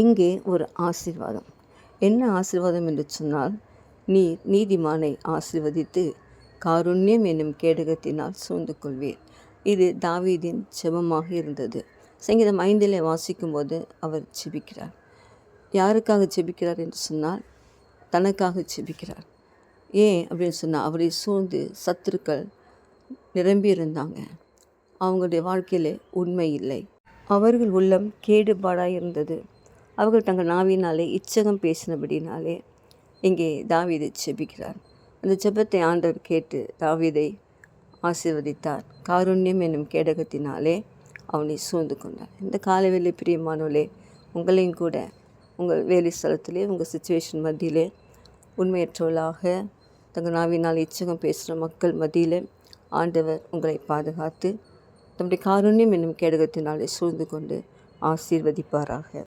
இங்கே ஒரு ஆசீர்வாதம். என்ன ஆசீர்வாதம் என்று சொன்னால் நீ நீதிமானை ஆசிர்வதித்து காருண்யம் என்னும் கேடகத்தினால் சூழ்ந்து கொள்வீர். இது தாவீதின் செபமாக இருந்தது. சங்கீதம் ஐந்தில் வாசிக்கும்போது அவர் செபிக்கிறார் யாருக்காக செபிக்கிறார் என்று சொன்னால் தனக்காக செபிக்கிறார் ஏன் அப்படின்னு சொன்னால் அவரை சூழ்ந்து சத்துருக்கள் நிரம்பி இருந்தாங்க. அவங்களுடைய வாழ்க்கையில் உண்மை இல்லை. அவர்கள் உள்ளம் கேடுபாடாக இருந்தது. அவர்கள் தங்கள் நாவினாலே இச்சகம் பேசினபடினாலே இங்கே தாவீதை செபிக்கிறார் அந்த ஜெபத்தை ஆண்டவர் கேட்டு தாவீதை ஆசீர்வதித்தார். காருண்யம் என்னும் கேடகத்தினாலே அவனை சூழ்ந்து கொண்டார். இந்த காலவேளை பிரியமானவளே உங்களையும் கூட உங்கள் வேலை ஸ்தலத்திலே உங்கள் சுச்சுவேஷன் மத்தியிலே உண்மையற்றவளாக தங்கள் நாவினால் இச்சகம் பேசுகிற மக்கள் மத்தியில் ஆண்டவர் உங்களை பாதுகாத்து தம்முடைய காருண்யம் என்னும் கேடகத்தினாலே சூழ்ந்து கொண்டு ஆசீர்வதிப்பாராக.